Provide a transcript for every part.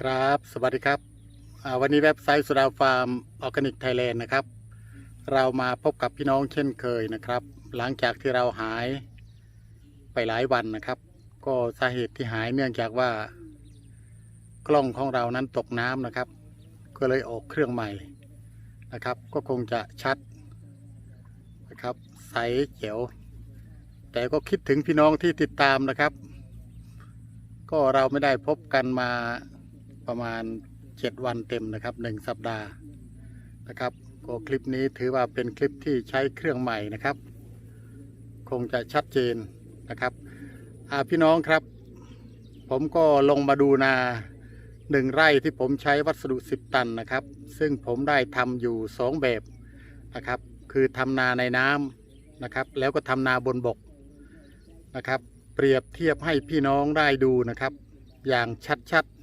ครับ สวัสดีครับ วันนี้เว็บไซต์สุดาฟาร์มออร์แกนิกไทยแลนด์นะครับ เรามาพบกับพี่น้องเช่นเคยนะครับ หลังจากที่เราหายไปหลายวันนะครับ ก็สาเหตุที่หายเนื่องจากว่ากล้องของเรานั้นตกน้ำนะครับ ก็เลยออกเครื่องใหม่นะครับ ก็คงจะชัดนะครับ ใสเขียว แต่ก็คิดถึงพี่น้องที่ติดตามนะครับ ก็เราไม่ได้พบกันมา ประมาณ 7 วันเต็มนะครับหนึ่งสัปดาห์นะครับก็คลิปนี้ถือว่าเป็นคลิปที่ใช้เครื่องใหม่นะครับ คงจะชัดเจนนะครับพี่น้องครับ ผมก็ลงมาดูนาหนึ่งไร่ที่ผมใช้วัสดุ 10 ตันนะครับ ซึ่งผมได้ทำอยู่ 2 แบบนะครับ คือทำนาในน้ำนะครับ แล้วก็ทำนาบนบกนะครับ เปรียบเทียบให้พี่น้องได้ดูนะครับ อย่างชัดๆ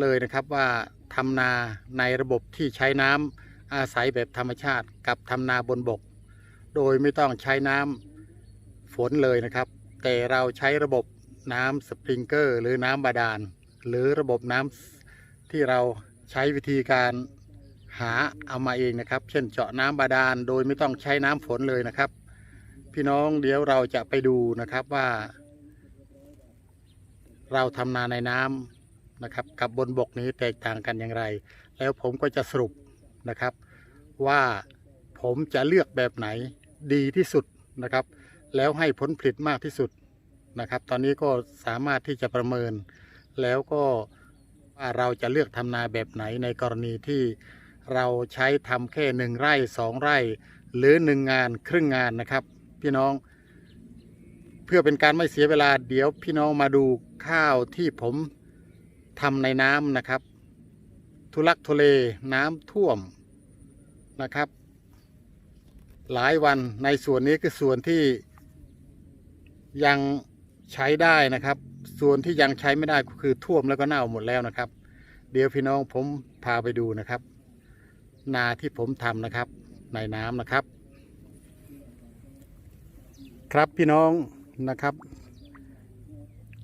เลยนะครับว่าทำนาในระบบที่ใช้น้ำอาศัยแบบธรรมชาติกับทำนาบนบก โดยไม่ต้องใช้น้ำฝนเลยนะครับ แต่เราใช้ระบบน้ำสปริงเกอร์หรือน้ำบาดาล หรือระบบน้ำที่เราใช้วิธีการหาเอามาเองนะครับ เช่นเจาะน้ำบาดาลโดยไม่ต้องใช้น้ำฝนเลยนะครับ พี่น้องเดี๋ยวเราจะไปดูนะครับว่า เราทำนาในน้ำ นะครับกับบนบกนี้แตกต่างกันอย่างไร แล้วผมก็จะสรุปนะครับว่าผมจะเลือกแบบไหนดีที่สุดนะครับ แล้วให้ผลผลิตมากที่สุดนะครับ ตอนนี้ก็สามารถที่จะประเมิน แล้วก็ว่าเราจะเลือกทำนาแบบไหนในกรณีที่เราใช้ทำแค่หนึ่งไร่สองไร่ หรือหนึ่งงานครึ่งงานนะครับ พี่น้อง เพื่อเป็นการไม่เสียเวลาเดี๋ยวพี่น้องมาดูข้าวที่ผม ทำในน้ำนะครับ ทุลักทุเลน้ำท่วมนะครับ หลายวันในส่วนนี้คือส่วนที่ยังใช้ได้นะครับ ส่วนที่ยังใช้ไม่ได้ก็คือท่วมแล้วก็เน่าหมดแล้วนะครับ เดี๋ยวพี่น้องผมพาไปดูนะครับ นาที่ผมทำนะครับ ในน้ำนะครับ ครับพี่น้องนะครับ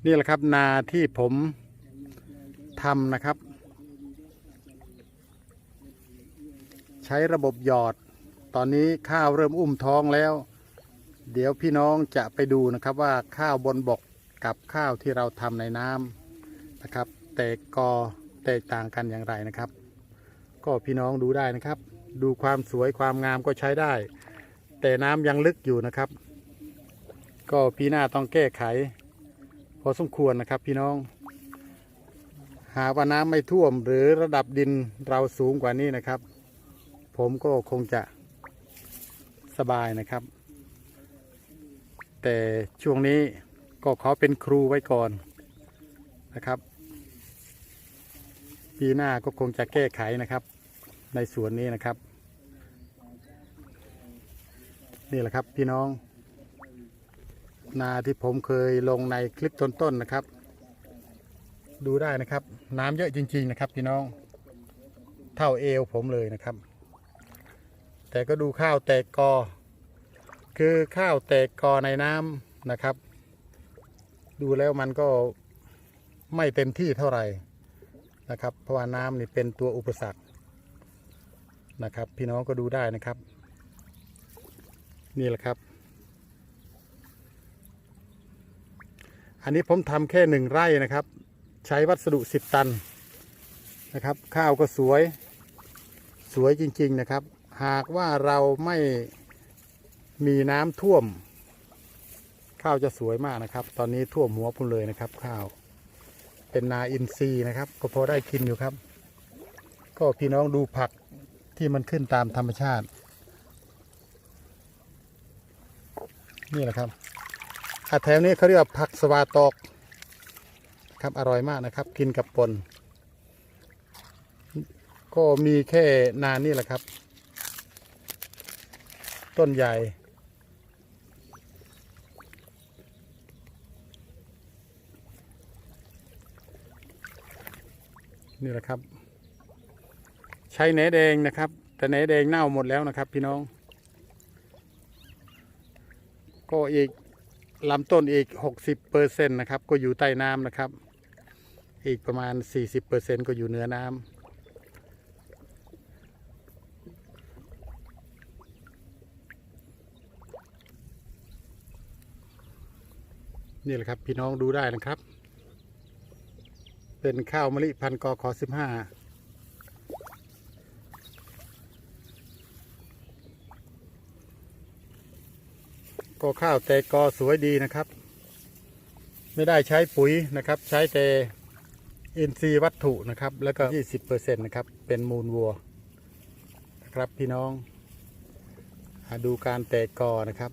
นี่แหละครับนาที่ผม ทำนะครับ ใช้ระบบหยอด ตอนนี้ข้าวเริ่มอุ้มท้องแล้ว เดี๋ยวพี่น้องจะไปดูนะครับว่าข้าวบนบกกับข้าวที่เราทำในน้ำนะครับ แตกกอแตกต่างกันอย่างไรนะครับ ก็พี่น้องดูได้นะครับ ดูความสวยความงามก็ใช้ได้ แต่น้ำยังลึกอยู่นะครับ ก็ปีหน้าต้องแก้ไข พอสมควรนะครับพี่น้อง หากว่าน้ำไม่ท่วมหรือระดับดินเราสูงกว่านี้นะครับ ผมก็คงจะสบายนะครับ แต่ช่วงนี้ก็ขอเป็นครูไว้ก่อนนะครับ ปีหน้าก็คงจะแก้ไขนะครับ ในส่วนนี้นะครับ นี่แหละครับพี่น้อง นาที่ผมเคยลงในคลิปต้นๆนะครับ ดูได้นะครับ น้ำเยอะจริง ๆนะครับพี่น้องเท่าเอวผมเลยนะครับ แต่ก็ดูข้าวแตกกอ คือข้าวแตกกอในน้ำนะครับ ดูแล้วมันก็ไม่เต็มที่เท่าไหร่นะครับ เพราะว่าน้ำนี่เป็นตัวอุปสรรคนะครับ พี่น้องก็ดูได้นะครับ นี่แหละครับ อันนี้ผมทำแค่หนึ่งไร่นะครับ ใช้วัสดุสิบตันนะครับ ข้าวก็สวยสวยจริง ๆนะครับ หากว่าเราไม่มีน้ำท่วม ข้าวจะสวยมากนะครับ ตอนนี้ท่วมหัวพุ่นเลยนะครับ ข้าวเป็นนาอินทรีย์นะครับ ก็พอได้กินอยู่ครับ ก็พี่น้องดูผักที่มันขึ้นตามธรรมชาติ นี่แหละครับอาแถวนี้เขาเรียกว่าผักสวาตอก ครับอร่อยมากนะครับ กินกับปนก็มีแค่นานนี่แหละครับ ต้นใหญ่ นี่แหละครับ ใช้แหนแดงนะครับ แต่แหนแดงเน่าหมดแล้วนะครับ พี่น้อง ก็อีกลำต้นอีก 60เปอร์เซ็นต์นะครับ ก็อยู่ใต้น้ำนะครับ อีกประมาณ 40%ก็อยู่เหนือน้ำนี่แหละครับ พี่น้องดูได้นะครับ เป็นข้าวมะลิพันธุ์กคสิบห้าก็ข้าวแต่กอสวยดีนะครับ ไม่ได้ใช้ปุ๋ยนะครับ ใช้แต่ อินทรีย์วัตถุนะครับ แล้วก็ 20%นะครับ เป็นมูลวัวนะครับพี่น้องอ่าดูการแตกกอนะครับ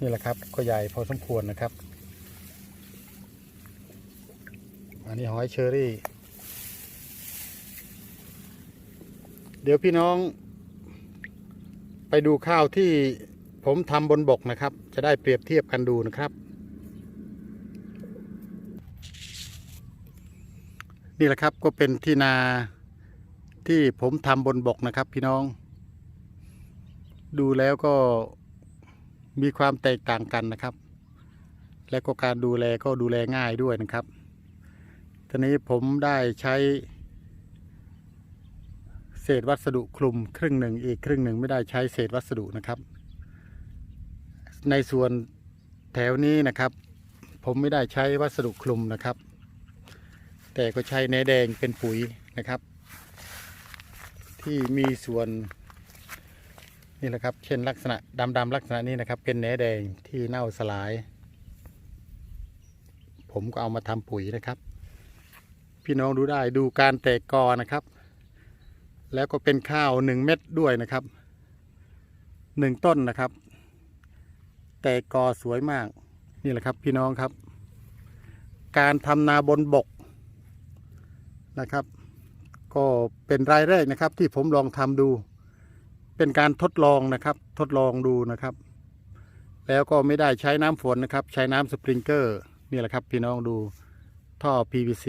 นี่แหละครับก็ใหญ่พอสมควรนะครับ อันนี้หอยเชอรี่ เดี๋ยวพี่น้อง ไปดูข้าวที่ผมทำบนบกนะครับ จะได้เปรียบเทียบกันดูนะครับ นี่แหละครับก็เป็นที่นาที่ผมทำบนบกนะครับ พี่น้อง ดูแล้วก็มีความแตกต่างกันนะครับ และก็การดูแลก็ดูแลง่ายด้วยนะครับทีนี้ผมได้ใช้ เศษวัสดุคลุมครึ่งหนึ่งอีกครึ่งหนึ่งไม่ได้ใช้เศษวัสดุนะครับ ในส่วนแถวนี้นะครับ ผมไม่ได้ใช้วัสดุคลุมนะครับ แต่ก็ใช้แหนแดงเป็นปุ๋ยนะครับ ที่มีส่วนนี่แหละครับ เช่นลักษณะดำๆลักษณะนี้นะครับ เป็นแหนแดงที่เน่าสลาย ผมก็เอามาทำปุ๋ยนะครับ พี่น้องดูได้ดูการแตกกอนะครับ แล้วก็เป็นข้าวหนึ่งเม็ดด้วยนะครับหนึ่งต้นนะครับ แตกกอสวยมากนี่แหละครับพี่น้องครับ การทำนาบนบก นะครับ ก็เป็นรายแรกนะครับที่ผมลองทำดู เป็นการทดลองนะครับ ทดลองดูนะครับ แล้วก็ไม่ได้ใช้น้ำฝนนะครับ ใช้น้ำสปริงเกอร์นี่แหละครับพี่น้องดูท่อ PVC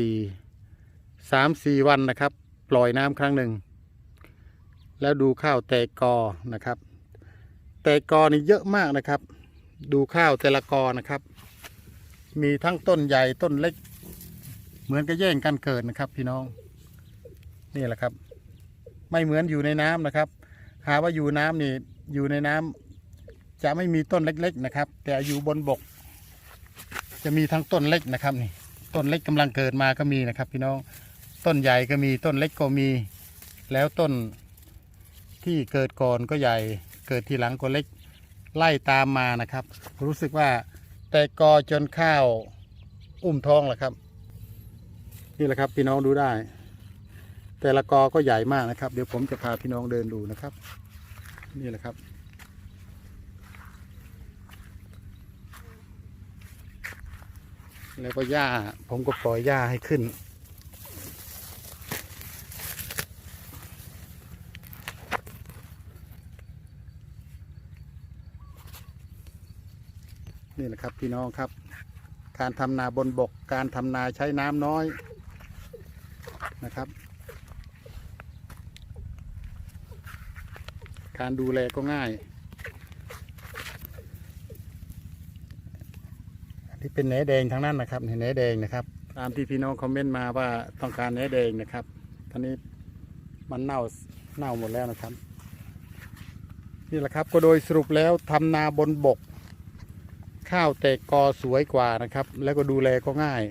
สามสี่วันนะครับ ปล่อยน้ำครั้งหนึ่ง แล้วดูข้าวแตกกอนะครับ แตกกอนี่เยอะมากนะครับ ดูข้าวแต่ละกอนะครับ มีทั้งต้นใหญ่ต้นเล็ก เหมือนกับแย่งกันเกิดนะครับ พี่น้อง นี่แหละครับ ไม่เหมือนอยู่ในน้ำนะครับ หาว่าอยู่น้ำนี่อยู่ในน้ำจะไม่มีต้นเล็ก ๆนะครับ แต่อยู่บนบก จะมีทั้งต้นเล็กนะครับนี่ต้นเล็กกำลังเกิดมาก็มีนะครับ พี่น้องต้นใหญ่ก็มีต้นเล็กก็มี แล้วต้นที่เกิดก่อนก็ใหญ่ เกิดทีหลังก็เล็กไล่ตามมานะครับ รู้สึกว่าแตกกอจนข้าวอุ้มท้องแหละครับ นี่แหละครับพี่น้องดูได้ แต่ละกอก็ใหญ่มากนะครับ เดี๋ยวผมจะพาพี่น้องเดินดูนะครับ นี่แหละครับแล้วก็หญ้าผมก็ปล่อยหญ้าให้ขึ้น นี่แหละครับพี่น้องครับ การทำนาบนบก การทำนาใช้น้ำน้อย นะครับ การดูแลก็ง่าย อันที่เป็นแหนแดงทั้งนั้นนะครับแหนแดงนะครับ ตามที่พี่น้องคอมเมนต์มาว่าต้องการแหนแดงนะครับตอนนี้มันเน่าเน่าหมดแล้วนะครับ นี่แหละครับก็โดยสรุปแล้วทำนาบนบก ข้าวแตกกอสวยกว่านะครับ แล้วก็ดูแลก็ง่าย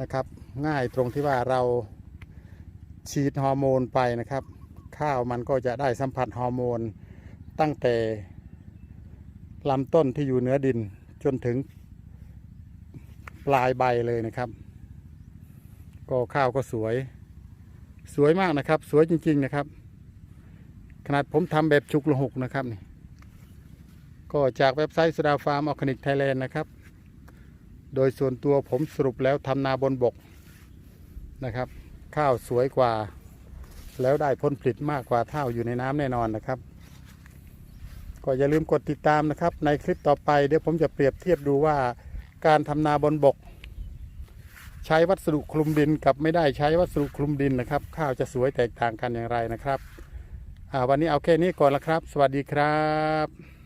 นะครับ ง่ายตรงที่ว่าเราฉีดฮอร์โมนไปนะครับ ข้าวมันก็จะได้สัมผัสฮอร์โมนตั้งแต่ลำต้นที่อยู่เหนือดินจนถึงปลายใบเลยนะครับ ก็ข้าวก็สวย สวยมากนะครับ สวยจริง ๆนะครับ ขนาดผมทำแบบฉุกละหกนะครับนี่ก็จากเว็บไซต์สดาฟาร์มออร์แกนิกไทยแลนด์นะครับ โดยส่วนตัวผมสรุปแล้วทำนาบนบก นะครับ ข้าวสวยกว่า แล้วได้ผลผลิตมากกว่าเท่าอยู่ในน้ำแน่นอนนะครับ ก็อย่าลืมกดติดตามนะครับ ในคลิปต่อไปเดี๋ยวผมจะเปรียบเทียบดูว่าการทำนาบนบก ใช้วัสดุคลุมดินกับไม่ได้ใช้วัสดุคลุมดินนะครับ ข้าวจะสวยแตกต่างกันอย่างไรนะครับวันนี้เอาแค่นี้ก่อนละครับ สวัสดีครับ